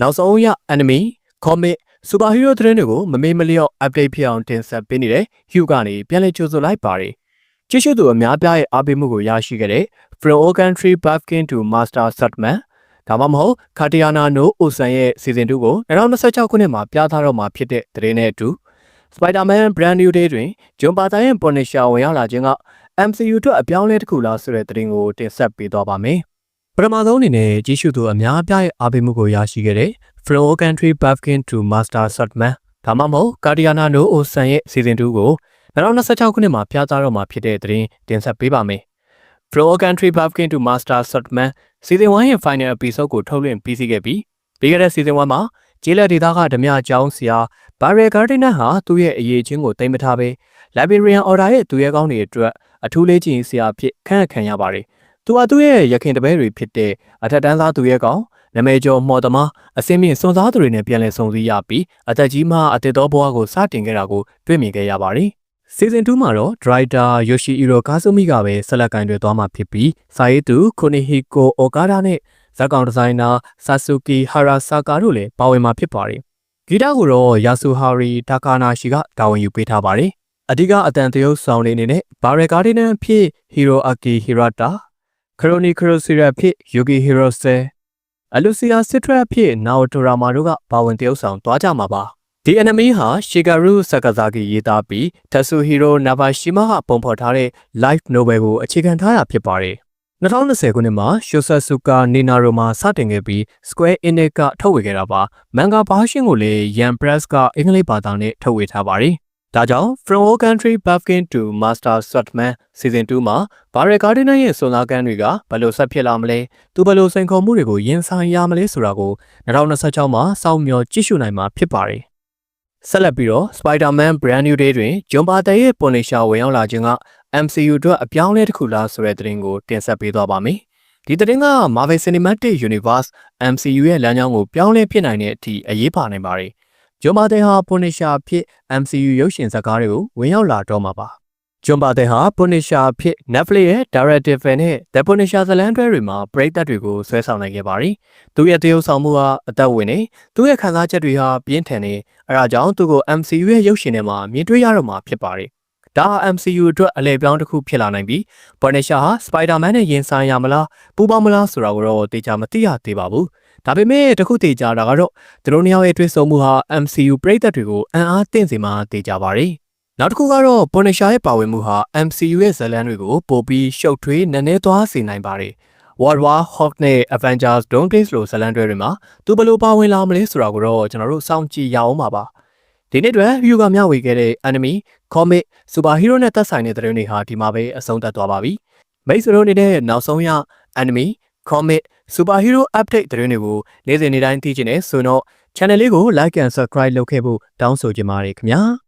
နောက်ဆုံးရ anime comic superhero သတင်းတွေကိုမမေ့မလျော့ update ဖြစ်အောင်တင်ဆက်ပေးနေတဲ့ Hugh ကနေပြန်လည်ကြိုဆိုလိုက်ပါတယ်။ကြည့်ရှုသူအများပြားရဲ့အားပေးမှုကိုရရှိခဲ့တဲ့ From All Country Buffkin to Master Sutman ဒါမှမဟုတ် Katiana no Osan ရဲ့ season 2ကို2026ခုနှစ်မှာပြသတော့မှာဖြစ်တဲ့သတင်းနဲ့အတူ Spider-Man Brand New Day တွင်ဂျွန်ပါတာရဲ့ Punisher ဝင်ရောက်လာခြင်းက MCU အတွက်အပြောင်းအလဲတစ်ခုလားဆိုတဲ့သတင်းကိုတင်ဆက်ပေးသွားပါမယ်။ ပထမဆုံးအနေနဲ့ကြီးစုသူအများအပြားရဲ့အားပေးမှုကိုရရှိခဲ့တဲ့ From All Country Buffkin to Master Sutman ဒါမှမဟုတ် Guardiana No Osan ရဲ့ Season 2ကို2026ခုနှစ်မှာပြသတော့မှာဖြစ်တဲ့သတင်းတင်ဆက်ပေးပါမယ်။ From All Country Buffkin to Master Sutman Season 1ရဲ့ Final Episode ကိုထုတ်လွှင့်ပြီးစီးခဲ့ပြီးပြီးခဲ့တဲ့ Season 1မှာကျေးလက်ဒေသကဓမြအကြောင်းဆရာ Barry Gardiner ဟာသူ့ရဲ့အရေးချင်းကိုတိမ်မထားဘဲ Liberian Order ရဲ့သူရဲကောင်းတွေအတွက်အထူးလေးချင်းဆရာအဖြစ်ခန့်အပ်ခံရပါတယ်။ သူဟာသူ့ရဲ့ရခင်တပည့်တွေဖြစ်တဲ့အထက်တန်းသားသူရဲကောင်းနမဲကျော်မော်သမားအစင်းမြင့်စွန်စားသူတွေနဲ့ပြန်လည်ဆုံစည်းရပြီးအသက်ကြီးမှအသက်တော်ဘဝကိုစတင်ခဲ့တာကိုတွေ့မြင်ခဲ့ရပါတယ်။ Season 2မှာတော့ Director Yoshihiro Kazumi ကပဲဆက်လက်ကင်တွေသွားမှာဖြစ်ပြီးစာရေးသူ Kunihiko Okada နဲ့ဇာတ်ကောင်ဒီဇိုင်နာ Sasuke Harasaka တို့လည်းပါဝင်မှာဖြစ်ပါတယ်။ဂီတကိုတော့ Yasuhari Takanashi ကတာဝန်ယူပေးထားပါတယ်။အဓိကအတန်တရုပ်ဆောင်လေးအနေနဲ့ Barry Gardiner ဖြစ် Hiroaki Hirata, Kuroni Kurosira ဖြစ် Yuki Hirose, Alucia Citra ဖြစ် Naoto Rama တို့ကပါဝင်တရုပ်ဆောင်သွားကြမှာပါ။ဒီ anime ဟာ Shigeru Sakazaki ရေးသားပြီး Tatsuhiro Nabashima ကပုံဖော်ထားတဲ့ light novel ကိုအခြေခံထားတာဖြစ်ပါတယ်။2020ခုနှစ်မှာ Shosatsuka Ninaro မှာစတင်ခဲ့ပြီး Square Enix ကထုတ်ဝေခဲ့တာပါ။ manga version ကိုလည်း Yan Press ကအင်္ဂလိပ်ဘာသာနဲ့ထုတ်ဝေထားပါတယ်။ ဒါကြောင့် From All Country Buffkin to Master Swordman Season 2မှာ Barry Gardiner ရဲ့စွန်စားကန်းတွေကဘယ်လိုဆက်ဖြစ်လာမလဲသူဘယ်လိုစိန်ခေါ်မှုတွေကိုရင်ဆိုင်ရမလဲဆိုတာကို2026မှာစောင့်မျှော်ကြည့်ရှုနိုင်မှာဖြစ်ပါတယ်။ဆက်လက်ပြီးတော့ Spider-Man Brand New Day တွင်ဂျွန်ပါတရဲ့ Punisher ဝင်ရောက်လာခြင်းက MCU အတွက်အပြောင်းအလဲတစ်ခုလားဆိုတဲ့သတင်းကိုတင်ဆက်ပေးသွားပါမယ်။ဒီသတင်းက Marvel Cinematic Universe MCU ရဲ့လမ်းကြောင်းကိုပြောင်းလဲဖြစ်နိုင်တဲ့အထိအရေးပါနိုင်ပါတယ်။ ဂျွန်ပါတဲဟာ Punisher ဖြစ် MCU ရုပ်ရှင်ဇာတ်ကားတွေကိုဝင်ရောက်လာတော့မှာပါ။ဂျွန်ပါတဲဟာ Punisher ဖြစ် Netflix ရဲ့ Directive Fan နဲ့ The Punisher ဇာတ်လမ်းတွဲတွေမှာပရိသတ်တွေကိုဆွဲဆောင်နိုင်ခဲ့ပါတယ်။သူရဲ့တရုပ်ဆောင်မှုဟာအသက်ဝင်နေသူ့ရဲ့ခံစားချက်တွေဟာပြင်းထန်နေအဲဒါကြောင့်သူ့ကို MCU ရဲ့ရုပ်ရှင်ထဲမှာမြင်တွေ့ရတော့မှာဖြစ်ပါတယ်။ဒါဟာ MCU အတွက်အလဲပြောင်းတစ်ခုဖြစ်လာနိုင်ပြီး Punisher ဟာ Spider-Man နဲ့ရင်ဆိုင်ရမလားပူးပေါင်းမလားဆိုတာကိုတော့တေချာမသိရသေးပါဘူး။ ဒါပေမဲ့တခုတေချာတာကတော့သူတို့နှစ်ယောက်ရဲ့တွေ့ဆုံမှုဟာ MCU ပရိသတ်တွေကိုအံ့အားသင့်စေမှာတေချာပါတယ်။နောက်တစ်ခုကတော့ Punisher ရဲ့ပါဝင်မှုဟာ MCU ရဲ့ဇာတ်လမ်းတွေကိုပိုပြီးရှုပ်ထွေးနည်းနည်းသွားစေနိုင်ပါတယ်။ World War Hulk နဲ့ Avengers Don't Days လိုဇာတ်လမ်းတွေတွေမှာသူဘယ်လိုပါဝင်လာမလဲဆိုတာကိုတော့ကျွန်တော်တို့စောင့်ကြည့်ရအောင်ပါပါ။ဒီနေ့အတွက် view ကမျှဝေခဲ့တဲ့ anime, comic, superhero နဲ့သက်ဆိုင်တဲ့သတင်းတွေဟာဒီမှာပဲအဆုံးသတ်သွားပါပြီ။မိတ်ဆွေတို့အနေနဲ့နောက်ဆုံးရ anime, comic, superhero update သတင်းတွေကိုနေ့စဉ်နေ့တိုင်းသိချင်နေဆိုတော့ channel လေးကို like and subscribe လုပ်ခဲ့ဖို့တောင်းဆိုချင်ပါတယ်ခင်ဗျာ။